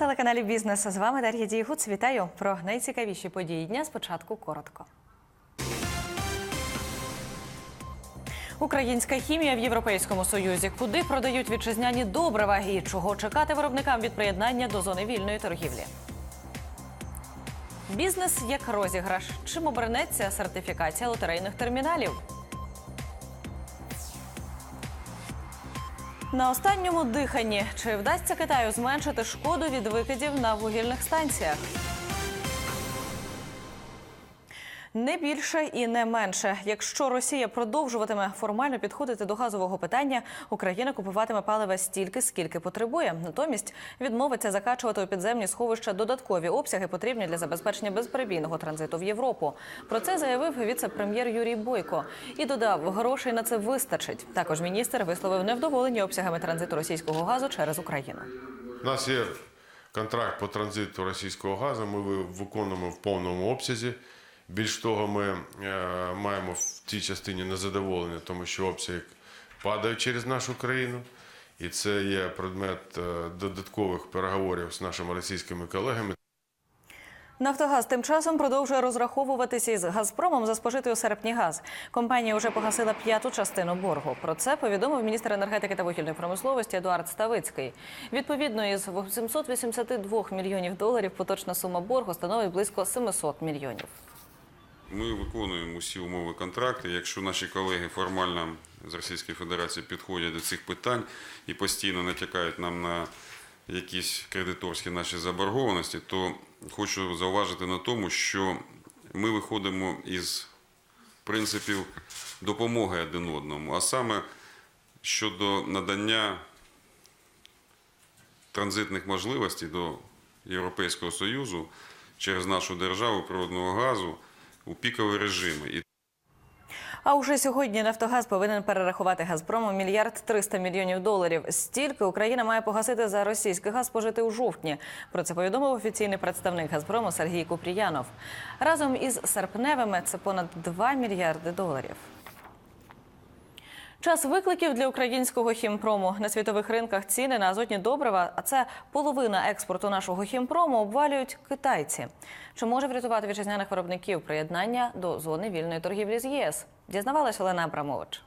телеканалі Бізнес з вами Дар'я Дієгуц. Вітаю про найцікавіші події дня. Спочатку коротко. Українська хімія в Європейському Союзі. Куди продають вітчизняні добрива і чого чекати виробникам від приєднання до зони вільної торгівлі? Бізнес як розіграш. Чим обернеться сертифікація лотерейних терміналів? На останньому диханні чи вдасться Китаю зменшити шкоду від викидів на вугільних станціях? Не більше і не менше. Якщо Росія продовжуватиме формально підходити до газового питання, Україна купуватиме палива стільки, скільки потребує. Натомість відмовиться закачувати у підземні сховища додаткові обсяги, потрібні для забезпечення безперебійного транзиту в Європу. Про це заявив віце-прем'єр Юрій Бойко і додав, грошей на це вистачить. Також міністр висловив невдоволення обсягами транзиту російського газу через Україну. У нас є контракт по транзиту російського газу. Ми ви- виконуємо в повному обсязі. Більш того, ми е, маємо в тій частині незадоволення, тому що обсяг падає через нашу країну. І це є предмет е, додаткових переговорів з нашими російськими колегами. Нафтогаз тим часом продовжує розраховуватися із Газпромом за спожитий у серпні газ. Компанія вже погасила п'яту частину боргу. Про це повідомив міністр енергетики та вугільної промисловості Едуард Ставицький. Відповідно, із 882 мільйонів доларів поточна сума боргу становить близько 700 мільйонів. Ми виконуємо усі умови контракту. Якщо наші колеги формально з Російської Федерації підходять до цих питань і постійно натякають нам на якісь кредиторські наші заборгованості, то хочу зауважити на тому, що ми виходимо із принципів допомоги один одному, а саме щодо надання транзитних можливостей до Європейського Союзу через нашу державу природного газу у пікові режими. А уже сьогодні Нафтогаз повинен перерахувати Газпрому мільярд 300 мільйонів доларів. Стільки Україна має погасити за російський газ спожити у жовтні. Про це повідомив офіційний представник Газпрому Сергій Купріянов. Разом із серпневими це понад 2 мільярди доларів. Час викликів для українського хімпрому на світових ринках ціни на азотні добрива, а це половина експорту нашого хімпрому, обвалюють китайці. Чи може врятувати вітчизняних виробників приєднання до зони вільної торгівлі з ЄС? Дізнавалася Олена Абрамович.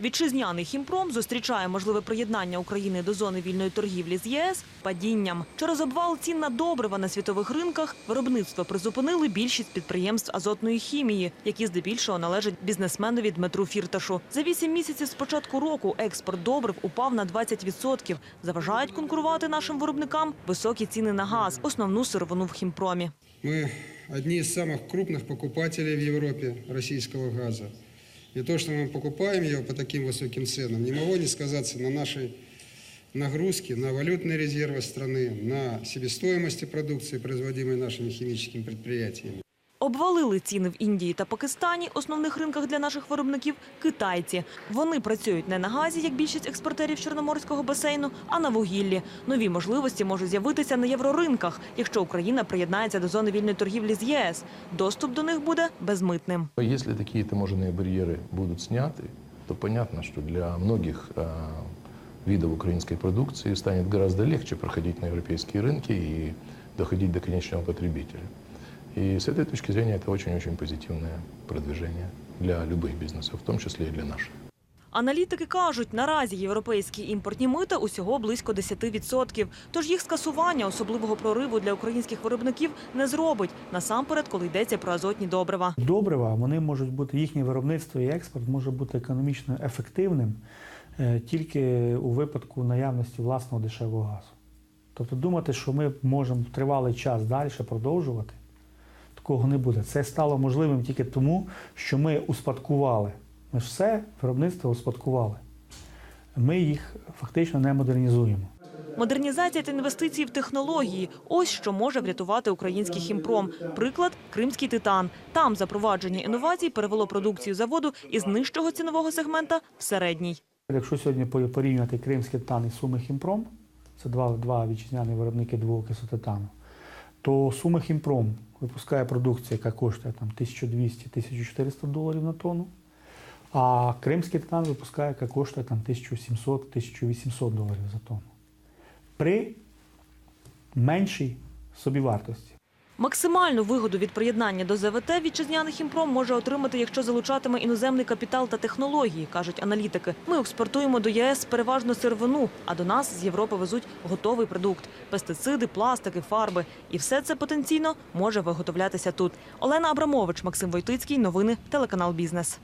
Вітчизняний хімпром зустрічає можливе приєднання України до зони вільної торгівлі з ЄС падінням. Через обвал цін на добрива на світових ринках виробництво призупинили більшість підприємств азотної хімії, які здебільшого належать бізнесменові Дмитру Фірташу. За вісім місяців з початку року експорт добрив упав на 20%. Заважають конкурувати нашим виробникам високі ціни на газ, основну сировину в хімпромі. Мы одни из самых крупных покупателей в Европе российского газа. И то, что мы покупаем его по таким высоким ценам, не могло не сказаться на нашей нагрузке, на валютные резервы страны, на себестоимости продукции, производимой нашими химическими предприятиями. Обвалили ціни в Індії та Пакистані, основних ринках для наших виробників китайці. Вони працюють не на газі, як більшість експортерів Чорноморського басейну, а на вугіллі. Нові можливості можуть з'явитися на євроринках, якщо Україна приєднається до зони вільної торгівлі з ЄС. Доступ до них буде безмитним. Если такие таможенные барьеры будут сняты, то понятно, что для многих э, видов украинской продукции станет гораздо легче проходить на европейские рынки и доходить до конечного потребителя. И с этой точки зрения это очень-очень позитивное продвижение для любых бизнесов, в том числе и для наших. Аналітики кажуть, наразі європейські імпортні мита усього близько 10%. Тож їх скасування особливого прориву для українських виробників не зробить, насамперед, коли йдеться про азотні добрива. Добрива вони можуть бути їхнє виробництво і експорт може бути економічно ефективним е, тільки у випадку наявності власного дешевого газу. Тобто думати, що ми можемо тривалий час далі продовжувати, такого не буде. Це стало можливим тільки тому, що ми успадкували. Ми ж все виробництво успадкували. Ми їх фактично не модернізуємо. Модернізація та інвестиції в технології ось що може врятувати український хімпром. Приклад кримський титан. Там запровадження інновацій перевело продукцію заводу із нижчого цінового сегмента в середній. Якщо сьогодні по- порівнювати кримський титан і Суми Хімпром, це два, два вітчизняні виробники двоокису титану, то Суми Хімпром випускає продукцію, яка коштує там 1200-1400 доларів на тонну, а кримський титан випускає, яка коштує там 1700-1800 доларів за тонну. При меншій собівартості. Максимальну вигоду від приєднання до ЗВТ вітчизняний хімпром може отримати, якщо залучатиме іноземний капітал та технології, кажуть аналітики. Ми експортуємо до ЄС переважно сировину, а до нас з Європи везуть готовий продукт – пестициди, пластики, фарби. І все це потенційно може виготовлятися тут. Олена Абрамович, Максим Войтицький. Новини телеканал Бізнес.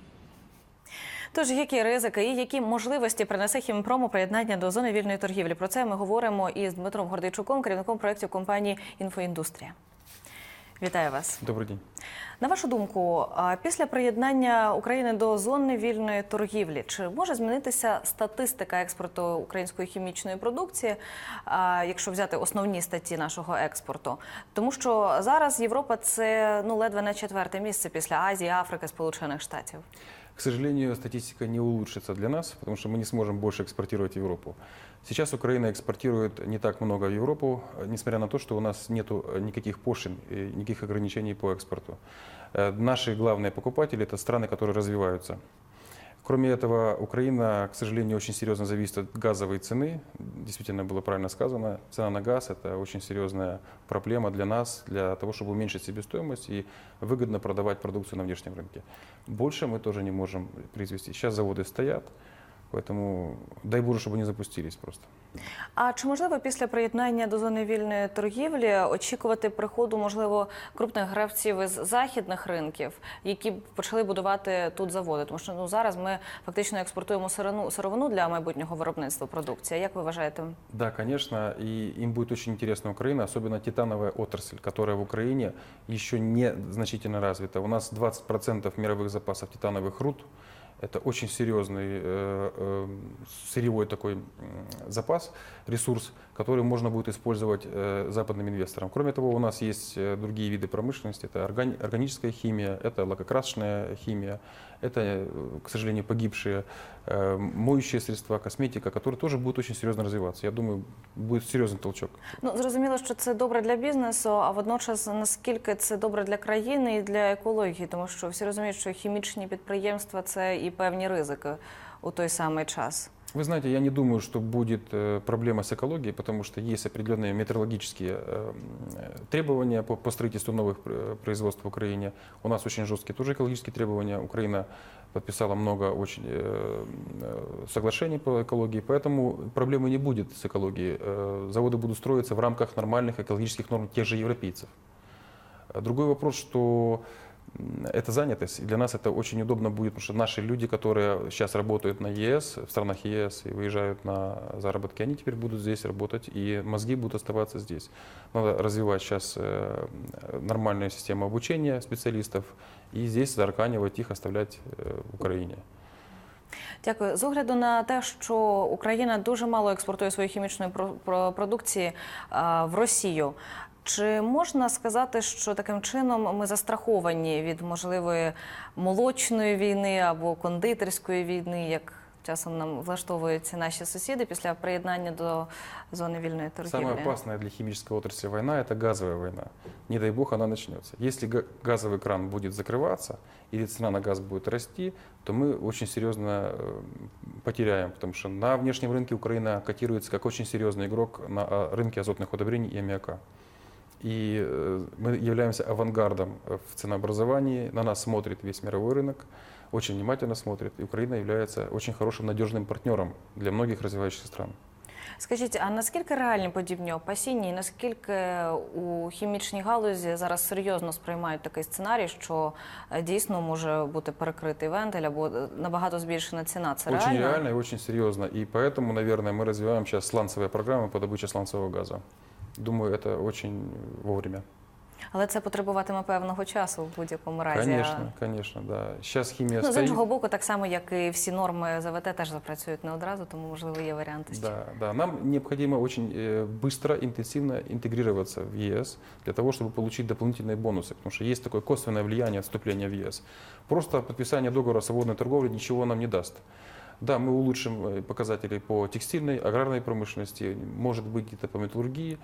Тож які ризики і які можливості принесе хімпрому приєднання до зони вільної торгівлі? Про це ми говоримо із Дмитром Гордійчуком, керівником проєктів компанії Інфоіндустрія. Вітаю вас. Добрий день. На вашу думку, після приєднання України до зони вільної торгівлі, чи може змінитися статистика експорту української хімічної продукції, якщо взяти основні статті нашого експорту? Тому що зараз Європа це ну ледве не четверте місце після Азії, Африки, Сполучених Штатів. К сожалению, статистика не улучшится для нас, потому что мы не сможем больше экспортировать в Европу. Сейчас Украина экспортирует не так много в Европу, э, несмотря на то, что у нас нет никаких пошлин, никаких ограничений по экспорту. Э, Наши главные покупатели – это страны, которые развиваются. Кроме этого, Украина, к сожалению, очень серьезно зависит от газовой цены. Действительно, было правильно сказано, цена на газ – это очень серьезная проблема для нас, для того, чтобы уменьшить себестоимость и выгодно продавать продукцию на внешнем рынке. Больше мы тоже не можем произвести. Сейчас заводы стоят, поэтому дай Боже, чтобы они запустились просто. А чи можливо після приєднання до зони вільної торгівлі очікувати приходу, можливо, крупних гравців із західних ринків, які б почали будувати тут заводи? Тому що ну зараз ми фактично експортуємо сировину, сировину для майбутнього виробництва продукції. Як ви вважаєте? Да, конечно, и им будет очень интересна Украина, особенно титановая отрасль, которая в Украине еще не значительно развита. У нас 20% мировых запасов титановых руд. Это очень серьезный э, э, сырьевой такой запас, ресурс, который можно будет использовать э, западным инвесторам. Кроме того, у нас есть э, другие виды промышленности. Это органи- органическая химия, это лакокрасочная химия, это, э, к сожалению, погибшие э, моющие средства, косметика, которые тоже будут очень серьезно развиваться. Я думаю, будет серьезный толчок. Ну зрозуміло, що це добре для бізнесу, а водночас наскільки це добре для країни і для екології, тому що всі розуміють, що хімічні підприємства це і певні ризики у той самий час. Вы знаете, я не думаю, что будет э, проблема с экологией, потому что есть определенные метеорологические э, требования по, по строительству новых э, производств в Украине. У нас очень жесткие тоже экологические требования. Украина подписала много очень соглашений по экологии, поэтому проблемы не будет с экологией. Заводы будут строиться в рамках нормальных экологических норм тех же европейцев. Другой вопрос, что это занятость. И для нас это очень удобно будет, потому что наши люди, которые сейчас работают на ЕС, в странах ЕС и выезжают на заработки, они теперь будут здесь работать, и мозги будут оставаться здесь. Надо развивать сейчас э, нормальную систему обучения специалистов, и здесь зарканивать их, оставлять э, в Украине. Дякую. З огляду на те, що Україна дуже мало експортує своєї хімічної про- про- продукції а, в Росію. Чи можна сказати, що таким чином ми застраховані від можливої молочної війни або кондитерської війни, як часом нам влаштовуються наші сусіди після приєднання до зони вільної торгівлі? Самая опасная для химической отрасли война – это газовая война. Не дай бог она начнется. Если га- газовый кран будет закрываться или цена на газ будет расти, то мы очень серьезно э, потеряем, потому что на внешнем рынке Украина котируется как очень серьезный игрок на а, рынке азотных удобрений и аммиака. И э, мы являемся авангардом э, в ценообразовании. На нас смотрит весь мировой рынок, очень внимательно смотрит. И Украина является очень хорошим надежным партнером для многих развивающихся стран. Скажіть, а наскільки реальні подібні опасіння, і наскільки у хімічній галузі зараз серйозно сприймають такий сценарій, що е, дійсно може бути перекритий вентиль або е, набагато збільшена ціна? Це очень реально? реально и очень серьезно. И поэтому, наверное, мы развиваем сейчас сланцевые программы по добыче сланцевого газа. Думаю, это очень вовремя. Але це потребуватиме певного часу в будь-якому разі. Конечно, конечно, да. Сейчас химия Ну, з стоит. іншого боку, так само, як і всі норми ЗВТ теж запрацюють не одразу, тому можливо є варіанти. ще. Да, да. Нам необходимо очень э, быстро, интенсивно интегрироваться в ЕС для того, чтобы получить дополнительные бонусы. Потому что есть такое косвенное влияние вступления в ЕС. Просто подписание договора о свободной торговле ничего нам не даст. Да, мы улучшим э, показатели по текстильной, аграрной промышленности, может быть, где-то по металлургии.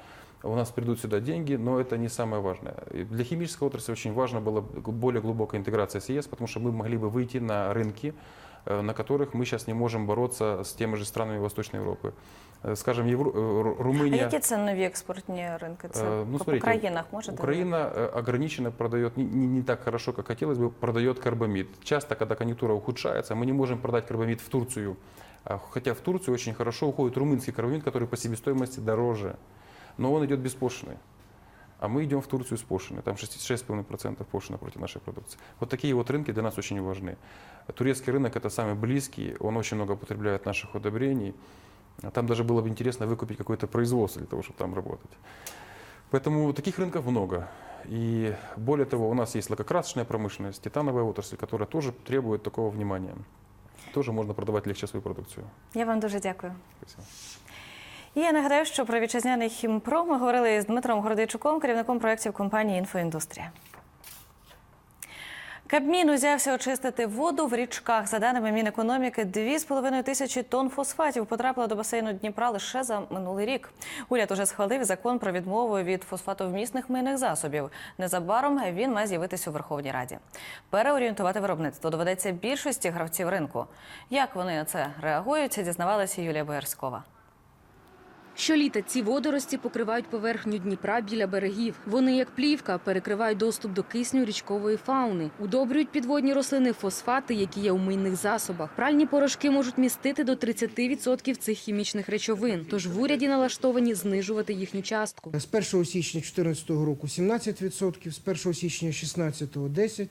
У нас придут сюда деньги, но это не самое важное. Для химической отрасли очень важно было более глубокая интеграция с ЕС, потому что мы могли бы выйти на рынки э, на которых мы сейчас не можем бороться с теми же странами Восточной Европы. Э, Скажем, Евро- э, Ру- А Румыния... які це нові експортні ринки? Це Э, по, ну, по смотрите, країнах можете? Украина э, ограниченно продает, не, не- не так хорошо, как хотелось бы, продает карбамид. Часто, когда конъюнктура ухудшается, мы не можем продать карбамид в Турцию. А Хотя в Турцию очень хорошо уходит румынский карбамид, который по себестоимости дороже. Но он идет без пошлины. А мы идем в Турцию с пошлиной. Там 6 6,5% пошлина против нашей продукции. Вот такие вот рынки для нас очень важны. Турецкий рынок это самый близкий, он очень много потребляет наших удобрений. А Там даже было бы интересно выкупить какое-то производство для того, чтобы там работать. Поэтому таких рынков много. И более того, у нас есть лакокрасочная промышленность, титановая отрасль, которая тоже требует такого внимания. Тоже можно продавать легче свою продукцию. Я вам дуже дякую. Спасибо. І я нагадаю, що про вітчизняний хімпром ми говорили з Дмитром Гордійчуком, керівником проєктів компанії «Інфоіндустрія». Кабмін узявся очистити воду в річках. За даними Мінекономіки, 2,5 тисячі тонн фосфатів потрапило до басейну Дніпра лише за минулий рік. Уряд уже схвалив закон про відмову від фосфатовмісних мийних засобів. Незабаром він має з'явитися у Верховній Раді. Переорієнтувати виробництво доведеться більшості гравців ринку. Як вони на це реагують, дізнавалася Юлія Боярськова. Щоліта ці водорості покривають поверхню Дніпра біля берегів. Вони, як плівка, перекривають доступ до кисню річкової фауни, удобрюють підводні рослини фосфати, які є у мийних засобах. Пральні порошки можуть містити до 30% цих хімічних речовин. Тож в уряді налаштовані знижувати їхню частку. З 1 січня 2014 року 17%, з 1 січня 2016 – 10%,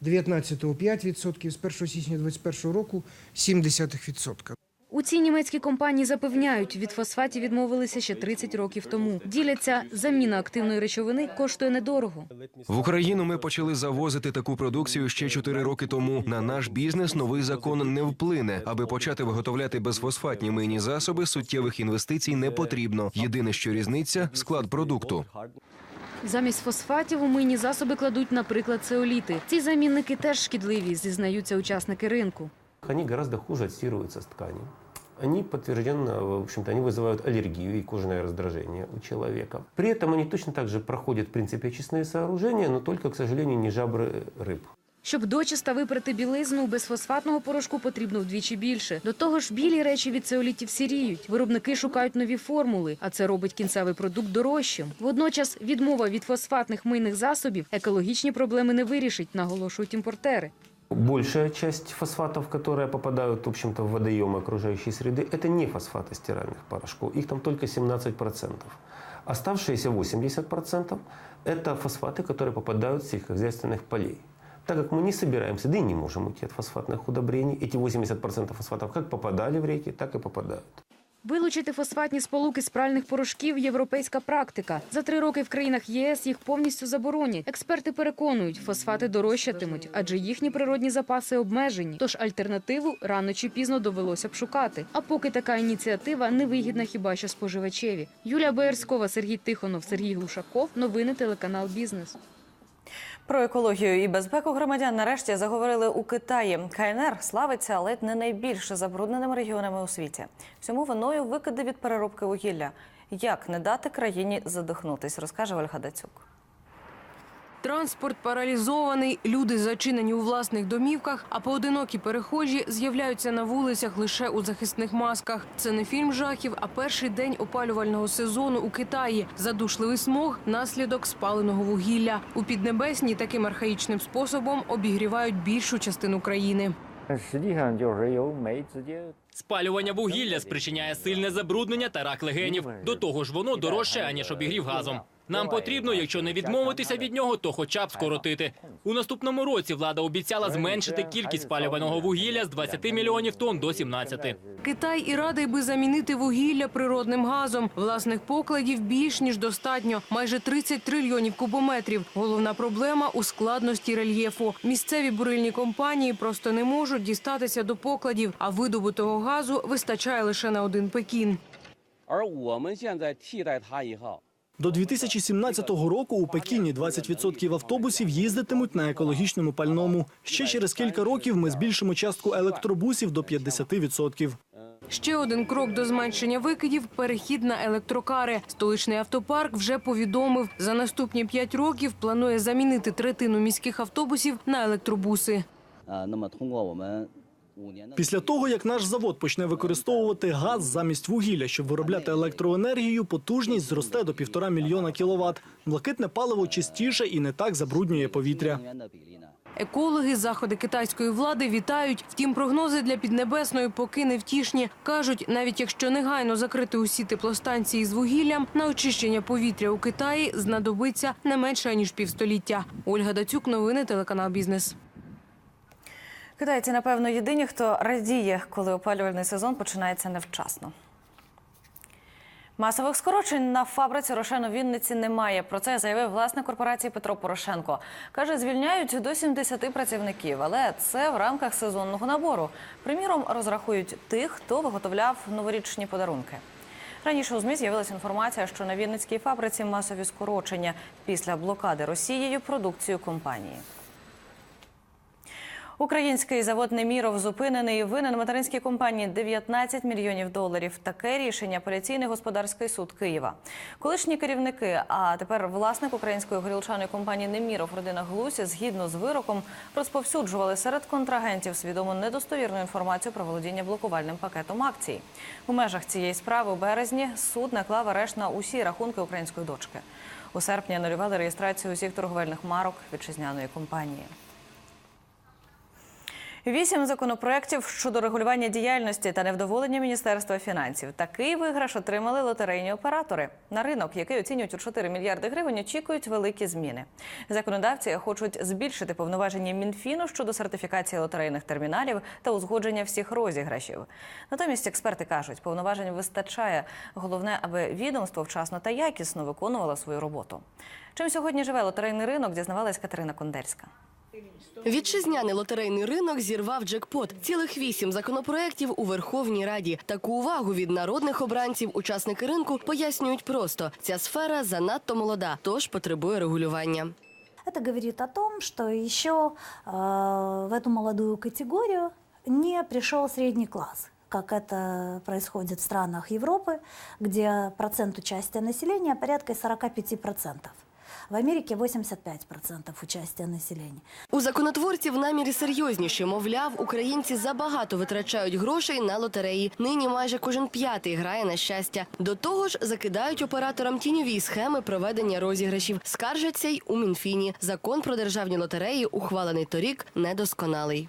19 – 5%, з 1 січня 2021 року 0,7%. У цій німецькій компанії запевняють, від фосфатів відмовилися ще 30 років тому. Діляться, заміна активної речовини коштує недорого. В Україну ми почали завозити таку продукцію ще 4 роки тому. На наш бізнес новий закон не вплине. Аби почати виготовляти безфосфатні мийні засоби, суттєвих інвестицій не потрібно. Єдине, що різниця склад продукту. Замість фосфатів у мийні засоби кладуть, наприклад, цеоліти. Ці замінники теж шкідливі, зізнаються учасники ринку. Они гораздо хуже отстирываются с ткани Они подтвержденно, в общем-то, они вызывают аллергию и кожное раздражение у человека. При этом они точно так же проходят, в принципе, очистные сооружения, но только, к сожалению, не жабры рыб. Щоб дочиста випрати білизну, без фосфатного порошку потрібно вдвічі більше. До того ж, білі речі від цеолітів сіріють. Виробники шукають нові формули, а це робить кінцевий продукт дорожчим. Водночас відмова від фосфатних мийних засобів екологічні проблеми не вирішить, наголошують імпортери. Большая часть фосфатов, которые попадают, в общем-то, в водоемы окружающей среды, это не фосфаты стиральных порошков. Их там только 17%. Оставшиеся 80% это фосфаты, которые попадают с сельскохозяйственных полей. Так как мы не собираемся, да и не можем уйти от фосфатных удобрений, эти 80% фосфатов как попадали в реки, так и попадают. Вилучити фосфатні сполуки з пральних порошків – європейська практика. За три роки в країнах ЄС їх повністю заборонять. Експерти переконують, фосфати дорожчатимуть, адже їхні природні запаси обмежені. Тож альтернативу рано чи пізно довелося б шукати. А поки така ініціатива невигідна хіба що споживачеві. Юлія Боярськова, Сергій Тихонов, Сергій Глушаков. Новини телеканал «Бізнес». Про екологію і безпеку громадян нарешті заговорили у Китаї. КНР славиться ледь не найбільш забрудненими регіонами у світі. Всьому виною викиди від переробки вугілля. Як не дати країні задихнутись, розкаже Ольга Дацюк. Транспорт паралізований, люди зачинені у власних домівках, а поодинокі перехожі з'являються на вулицях лише у захисних масках. Це не фільм жахів, а перший день опалювального сезону у Китаї. Задушливий смог – наслідок спаленого вугілля. У Піднебесній таким архаїчним способом обігрівають більшу частину країни. Спалювання вугілля спричиняє сильне забруднення та рак легенів. До того ж, воно дорожче аніж обігрів газом. Нам потрібно, якщо не відмовитися від нього, то хоча б скоротити. У наступному році влада обіцяла зменшити кількість спалюваного вугілля з 20 мільйонів тонн до 17. Китай і радий би замінити вугілля природним газом. Власних покладів більш ніж достатньо, майже 30 трильйонів кубометрів. Головна проблема у складності рельєфу. Місцеві бурильні компанії просто не можуть дістатися до покладів, а видобутого газу вистачає лише на один Пекін. До 2017 року у Пекіні 20% автобусів їздитимуть на екологічному пальному. Ще через кілька років ми збільшимо частку електробусів до 50%. Ще один крок до зменшення викидів – перехід на електрокари. Столичний автопарк вже повідомив, за наступні п'ять років планує замінити третину міських автобусів на електробуси. Після того, як наш завод почне використовувати газ замість вугілля, щоб виробляти електроенергію, потужність зросте до півтора мільйона кіловат. Блакитне паливо чистіше і не так забруднює повітря. Екологи заходи китайської влади вітають. Втім, прогнози для Піднебесної поки не втішні. Кажуть, навіть якщо негайно закрити усі теплостанції з вугіллям, на очищення повітря у Китаї знадобиться не менше ніж півстоліття. Ольга Дацюк, новини телеканал Бізнес. Китайці, напевно, єдині, хто радіє, коли опалювальний сезон починається невчасно. Масових скорочень на фабриці Рошен у Вінниці немає. Про це заявив власник корпорації Петро Порошенко. Каже, звільняють до 70 працівників, але це в рамках сезонного набору. Приміром, розрахують тих, хто виготовляв новорічні подарунки. Раніше у ЗМІ з'явилася інформація, що на Вінницькій фабриці масові скорочення після блокади Росією продукцію компанії. Український завод Неміров зупинений винен материнській компанії 19 мільйонів доларів. Таке рішення апеляційний господарський суд Києва. Колишні керівники, а тепер власник української горілчаної компанії Неміров, родина Глусі, згідно з вироком, розповсюджували серед контрагентів свідомо недостовірну інформацію про володіння блокувальним пакетом акцій. У межах цієї справи у березні суд наклав арешт на усі рахунки української дочки. У серпні анулювали реєстрацію усіх торговельних марок вітчизняної компанії. Вісім законопроєктів щодо регулювання діяльності та невдоволення Міністерства фінансів. Такий виграш отримали лотерейні оператори. На ринок, який оцінюють у 4 мільярди гривень, очікують великі зміни. Законодавці хочуть збільшити повноваження Мінфіну щодо сертифікації лотерейних терміналів та узгодження всіх розіграшів. Натомість експерти кажуть, повноважень вистачає. Головне, аби відомство вчасно та якісно виконувало свою роботу. Чим сьогодні живе лотерейний ринок, дізнавалась Катерина Кондельська. Вітчизняний лотерейний ринок зірвав джекпот. Цілих вісім законопроєктів у Верховній Раді. Таку увагу від народних обранців учасники ринку пояснюють просто: ця сфера занадто молода, тож потребує регулювання. Это говорит о том, что еще э, в эту молодую категорию не пришел средний класс как это происходит в странах Европы, где процент участия населения порядка 45%. В Америке 85% участия населения. У законотворців наміри серйозніші. Мовляв, українці забагато витрачають грошей на лотереї. Нині майже кожен п'ятий грає на щастя. До того ж, закидають операторам тіньові схеми проведення розіграшів. Скаржаться й у Мінфіні. Закон про державні лотереї, ухвалений торік, недосконалий.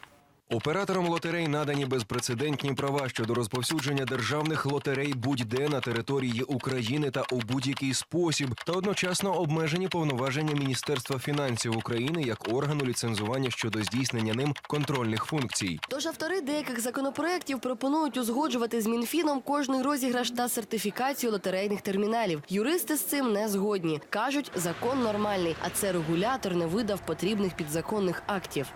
Операторам лотерей надані безпрецедентні права щодо розповсюдження державних лотерей будь-де на території України та у будь-який спосіб, та одночасно обмежені повноваження Міністерства фінансів України як органу ліцензування щодо здійснення ним контрольних функцій. Тож автори деяких законопроєктів пропонують узгоджувати з Мінфіном кожний розіграш та сертифікацію лотерейних терміналів. Юристи з цим не згодні. Кажуть, закон нормальний, а це регулятор не видав потрібних підзаконних актів.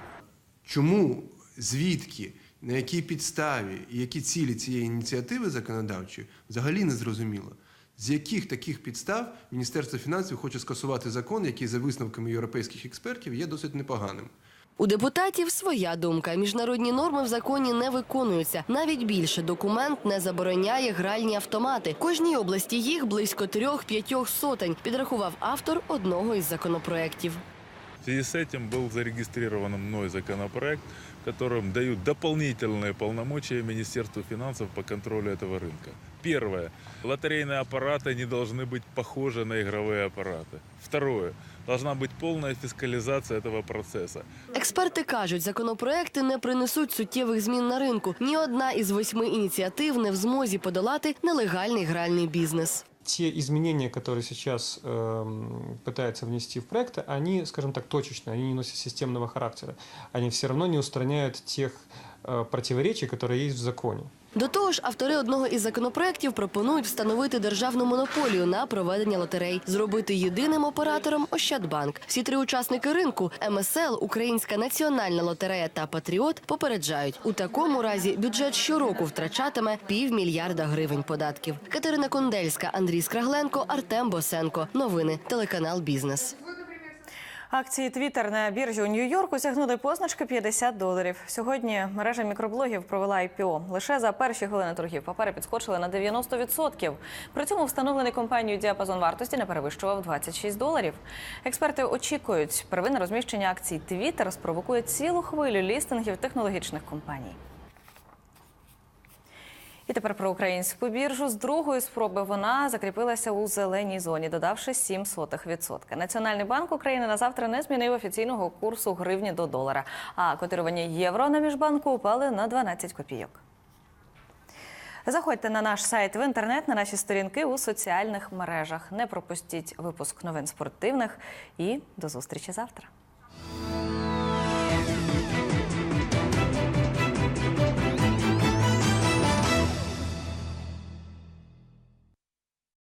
Чому, звідки, на якій підставі і які цілі цієї ініціативи законодавчої взагалі не зрозуміло. З яких таких підстав Міністерство фінансів хоче скасувати закон, який за висновками європейських експертів є досить непоганим. У депутатів своя думка. Міжнародні норми в законі не виконуються. Навіть більше документ не забороняє гральні автомати. Кожній області їх близько трьох-п'ятьох сотень. Підрахував автор одного із законопроєктів. В связи с этим был зарегистрирован мной законопроект, которым дают дополнительные полномочия Министерству финансов по контролю этого рынка. Первое. Лотерейные аппараты не должны быть похожи на игровые аппараты. Второе. Должна быть полная фискализация этого процесса. Експерти кажуть, законопроекти не принесуть суттєвих змін на ринку. Ні одна із восьми ініціатив не в змозі подолати нелегальний гральний бізнес. Те изменения, которые сейчас эм, пытаются внести в проекты, они, скажем так, точечные, они не носят системного характера. Они все равно не устраняют тех э, противоречий, которые есть в законе. До того ж, автори одного із законопроєктів пропонують встановити державну монополію на проведення лотерей, зробити єдиним оператором Ощадбанк. Всі три учасники ринку МСЛ, Українська національна лотерея та Патріот попереджають. У такому разі бюджет щороку втрачатиме півмільярда гривень податків. Катерина Кондельська, Андрій Скрагленко, Артем Босенко. Новини телеканал Бізнес. Акції Twitter на біржі у Нью-Йорку сягнули позначки 50 доларів. Сьогодні мережа мікроблогів провела IPO. Лише за перші хвилини торгів папери підскочили на 90%. При цьому встановлений компанією діапазон вартості не перевищував 26 доларів. Експерти очікують, первинне розміщення акцій Twitter спровокує цілу хвилю лістингів технологічних компаній. І тепер про українську біржу. З другої спроби вона закріпилася у зеленій зоні, додавши 0,07%. Національний банк України на завтра не змінив офіційного курсу гривні до долара. А котирування євро на міжбанку упали на 12 копійок. Заходьте на наш сайт в інтернет, на наші сторінки у соціальних мережах. Не пропустіть випуск новин спортивних і до зустрічі завтра.